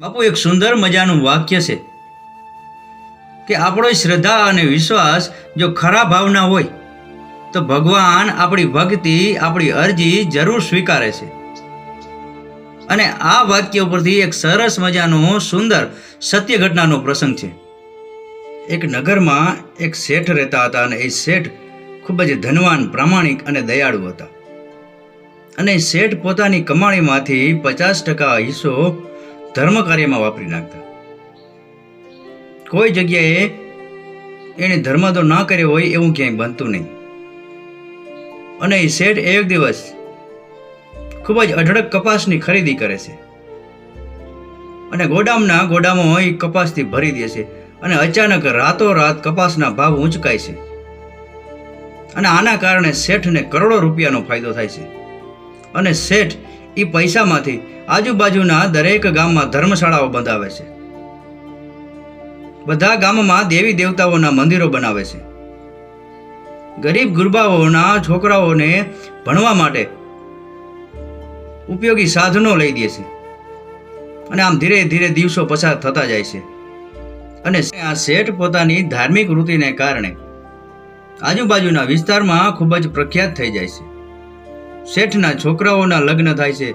બાપુ, એક સુંદર મજાનું વાક્ય છે કે આપણો શ્રદ્ધા અને વિશ્વાસ જો ખરા ભાવના હોય, તો ભગવાન આપણી ભક્તિ, આપણી અરજી જરૂર સ્વીકારે છે. અને આ વાક્ય ઉપરથી એક સરસ મજાનો, સુંદર સત્ય ઘટનાનો પ્રસંગ છે. એક નગરમાં એક શેઠ રહેતા હતા અને એ શેઠ ખૂબ જ ધનવાન, પ્રામાણિક અને દયાળુ હતા. અને શેઠ પોતાની કમાણીમાંથી પચાસ ટકા હિસ્સો ધર્મ કાર્યમાં વાપરી નાખતા. કોઈ જગ્યાએ એને ધર્માદો ના કર્યો હોય એવું ક્યાંય બનતું નહીં. અને એ શેઠ એક દિવસ ખૂબ જ અઢળક કપાસની ખરીદી કરે છે. અને ગોડામના ગોડામો એ કપાસથી ભરી દે છે અને અચાનક રાતોરાત કપાસના ભાવ ઊંચકાય છે. અને આના કારણે શેઠને કરોડો રૂપિયાનો ફાયદો થાય છે. અને શેઠ એ પૈસામાંથી આજુબાજુના દરેક ગામમાં ધર્મશાળાઓ બંધાવે છે. બધા ગામમાં દેવી દેવતાઓના મંદિરો બનાવે છે. ગરીબ ગુરબાઓના છોકરાઓને ભણવા માટે ઉપયોગી સાધનો લઈ દે છે. અને આમ ધીરે ધીરે દિવસો પસાર થતા જાય છે. અને આ શેઠ પોતાની ધાર્મિક વૃત્તિને કારણે આજુબાજુના વિસ્તારમાં ખૂબ જ પ્રખ્યાત થઈ જાય છે. શેઠના છોકરાઓના લગ્ન થાય છે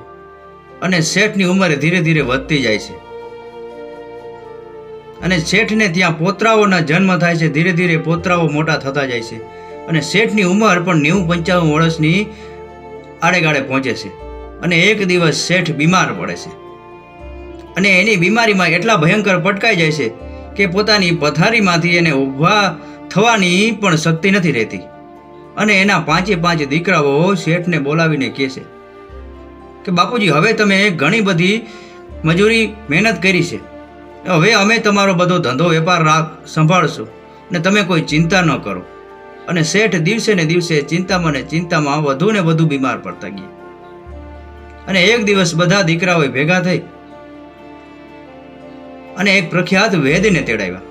અને શેઠની ઉંમર ધીરે ધીરે વધતી જાય છે. અને શેઠને ત્યાં પોતરાઓના જન્મ થાય છે. ધીરે ધીરે પોતરાઓ મોટા થતા જાય છે અને શેઠની ઉંમર પણ નેવું પંચાવન વર્ષની આડેગાળે પહોંચે છે અને એક દિવસ શેઠ બીમાર પડે છે. અને એની બીમારીમાં એટલા ભયંકર પટકાઈ જાય છે કે પોતાની પથારીમાંથી એને ઊભા થવાની પણ શક્તિ નથી રહેતી. અને એના પાંચે પાંચ દીકરાઓ શેઠને બોલાવીને કહે છે કે, બાપુજી, હવે તમે ઘણી બધી મજૂરી મહેનત કરી છે. હવે અમે તમારો બધો ધંધો વેપાર રાખ, સંભાળશું ને તમે કોઈ ચિંતા ન કરો. અને શેઠ દિવસે ને દિવસે ચિંતામાં ને ચિંતામાં વધુ ને વધુ બીમાર પડતા ગયા. અને એક દિવસ બધા દીકરાઓએ ભેગા થઈ અને એક પ્રખ્યાત વેદને તેડાવ્યા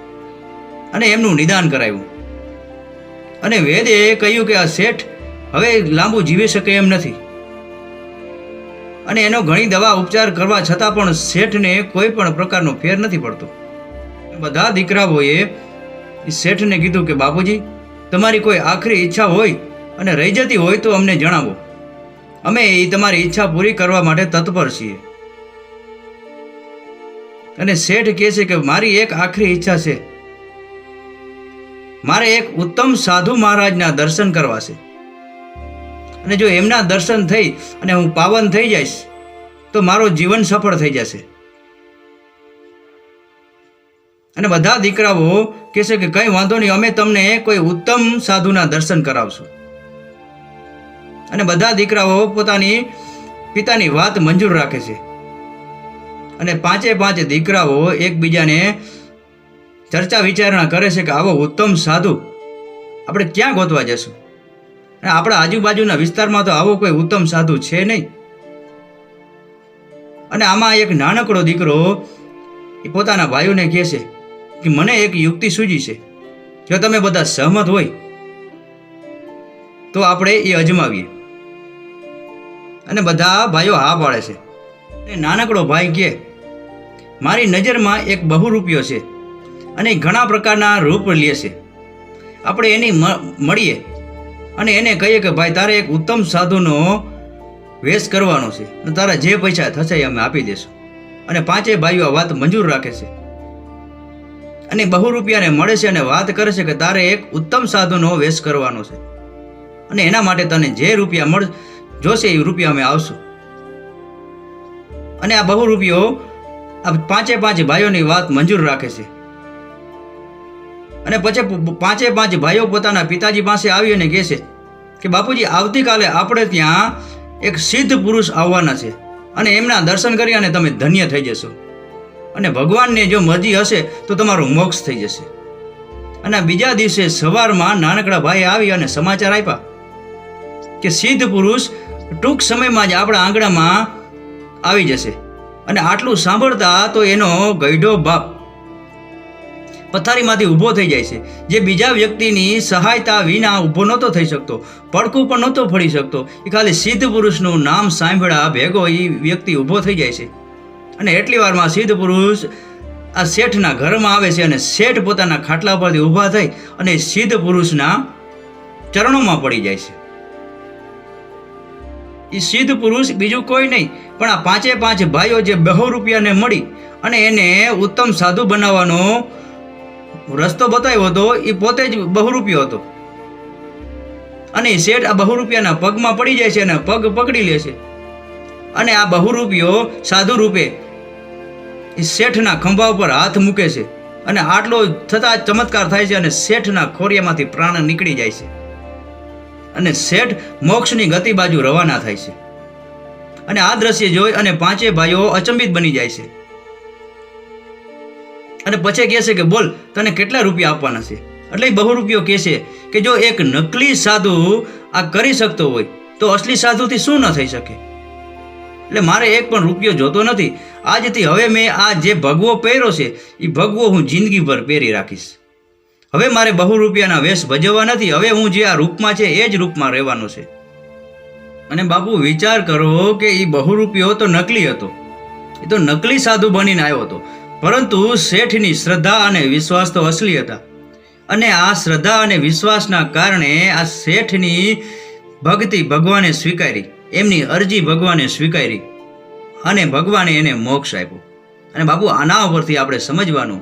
અને એમનું નિદાન કરાવ્યું. અને વેદે કહ્યું કે આ શેઠ હવે લાંબુ જીવી શકે એમ નથી. અને એનો ઘણી દવા ઉપચાર કરવા છતાં પણ શેઠને કોઈ પણ પ્રકારનો ફેર નથી પડતો. બધા દીકરાઓએ શેઠને કીધું કે, બાપુજી, તમારી કોઈ આખરી ઈચ્છા હોય અને રહી જતી હોય તો અમને જણાવો. અમે એ તમારી ઈચ્છા પૂરી કરવા માટે તત્પર છીએ. અને શેઠ કહે છે કે, મારી એક આખરી ઈચ્છા છે. મારે એક ઉત્તમ સાધુ મહારાજના દર્શન કરવા છે. અને જો એમના દર્શન થઈ અને હું પાવન થઈ જઈશ, તો મારો જીવન સફળ થઈ જશે. અને બધા દીકરાઓ કહેશે કે કંઈ વાંધો નહીં, અમે તમને કોઈ ઉત્તમ સાધુના દર્શન કરાવશું. અને બધા દીકરાઓ પોતાની પિતાની વાત મંજૂર રાખે છે. અને પાંચે પાંચ દીકરાઓ એકબીજાને ચર્ચા વિચારણા કરે છે કે આવો ઉત્તમ સાધુ આપણે ક્યાં ગોતવા જશું? અને આપણા આજુબાજુના વિસ્તારમાં તો આવો કોઈ ઉત્તમ સાધુ છે નહીં. અને આમાં એક નાનકડો દીકરો એ પોતાના ભાઈઓને કહે છે કે મને એક યુક્તિ સૂજી છે. જો તમે બધા સહમત હોય, તો આપણે એ અજમાવીએ. અને બધા ભાઈઓ હા પાડે છે. નાનકડો ભાઈ કહે, મારી નજરમાં એક બહુરૂપિયો છે. અને ઘણા પ્રકારના રૂપ લે છે. આપણે એની મળીએ અને એને કહીએ કે ભાઈ તારે એક ઉત્તમ સાધુનો વેશ કરવાનો છે અને તારા જે પૈસા થશે એ અમે આપી દઈશું અને પાંચેય ભાઈઓ આ વાત મંજૂર રાખે છે. અને બહુ રૂપિયાને મળે છે અને વાત કરે છે કે તારે એક ઉત્તમ સાધુનો વેશ કરવાનો છે. અને એના માટે તને જે રૂપિયા મળ, જોશે એ રૂપિયા અમે આવશું અને આ બહુ રૂપિયો આ પાંચે પાંચ ભાઈઓની વાત મંજૂર રાખે છે. અને પછી પાંચે પાંચ ભાઈઓ પોતાના પિતાજી પાસે આવી અને કહે છે કે, બાપુજી, આવતીકાલે આપણે ત્યાં એક સિદ્ધ પુરુષ આવવાના છે અને એમના દર્શન કરી અને તમે ધન્ય થઈ જશો. અને ભગવાનને જો મરજી હશે તો તમારું મોક્ષ થઈ જશે. અને બીજા દિવસે સવારમાં નાનકડા ભાઈ આવી અને સમાચાર આપ્યા કે સિદ્ધ પુરુષ ટૂંક સમયમાં જ આપણા આંગણામાં આવી જશે. અને આટલું સાંભળતા તો એનો ગઈઢો બાપ પથારીમાંથી ઊભો થઈ જાય છે. જે બીજા વ્યક્તિની સહાયતા વિના ઊભો નહોતો થઈ શકતો પડકું પણ નહોતો ફળી શકતો. એ ખાલી સિદ્ધ પુરુષનું નામ સાંભળ્યા ભેગો એ વ્યક્તિ ઊભો થઈ જાય છે. અને એટલી વારમાં સિદ્ધ પુરુષ આ શેઠના ઘરમાં આવે છે અને શેઠ પોતાના ખાટલા પરથી ઊભા થઈ અને સિદ્ધ પુરુષના ચરણોમાં પડી જાય છે. એ સિદ્ધ પુરુષ બીજું કોઈ નહીં, પણ આ પાંચે પાંચ ભાઈઓ જે બહુ રૂપિયાને મળી અને એને ઉત્તમ સાધુ બનાવવાનો રસ્તો બતાવ્યો હતો એ પોતે જ બહુરૂપિયો હતો. અને શેઠ આ બહુરૂપિયાના પગમાં પડી જાય છે અને પગ પકડી લે છે. અને આ બહુરૂપિયો સાધુ રૂપે શેઠના ખંભા ઉપર હાથ મૂકે છે અને આટલો થતાં ચમત્કાર થાય છે અને શેઠના ખોરિયામાંથી પ્રાણ નીકળી જાય છે. અને શેઠ મોક્ષની ગતિ બાજુ રવાના થાય છે. અને આ દ્રશ્ય જોઈ અને પાંચે ભાઈઓ અચંબિત બની જાય છે. અને પછી કહે છે કે બોલ, તને કેટલા રૂપિયા આપવાના છે? એટલે એ બહુ રૂપિયો કહે કે જો એક નકલી સાધુ આ કરી શકતો હોય, તો અસલી સાધુથી શું ન થઈ શકે? એટલે મારે એક પણ રૂપિયો જોતો નથી. આજથી હવે મેં આ જે ભગવો પહેર્યો છે, એ ભગવો હું જિંદગીભર પહેરી રાખીશ. હવે મારે બહુ રૂપિયાના વેશ ભજવવા નથી. હવે હું જે આ રૂપમાં છે, એ જ રૂપમાં રહેવાનો છે. અને બાપુ, વિચાર કરો કે એ બહુ રૂપિયો તો નકલી હતો. એ તો નકલી સાધુ બનીને આવ્યો હતો. પરંતુ શેઠની શ્રદ્ધા અને વિશ્વાસ તો અસલી હતા. અને આ શ્રદ્ધા અને વિશ્વાસના કારણે આ શેઠની ભક્તિ ભગવાને સ્વીકારી, એમની અરજી ભગવાને સ્વીકારી અને ભગવાને એને મોક્ષ આપ્યો. અને બાપુ, આના ઉપરથી આપણે સમજવાનું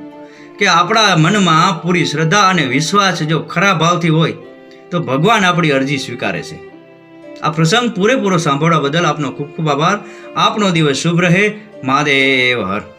કે આપણા મનમાં પૂરી શ્રદ્ધા અને વિશ્વાસ જો ખરા ભાવથી હોય, તો ભગવાન આપણી અરજી સ્વીકારે છે. આ પ્રસંગ પૂરેપૂરો સાંભળવા બદલ આપનો ખૂબ ખૂબ આભાર. આપનો દિવસ શુભ રહે. મહાદેવ, હર.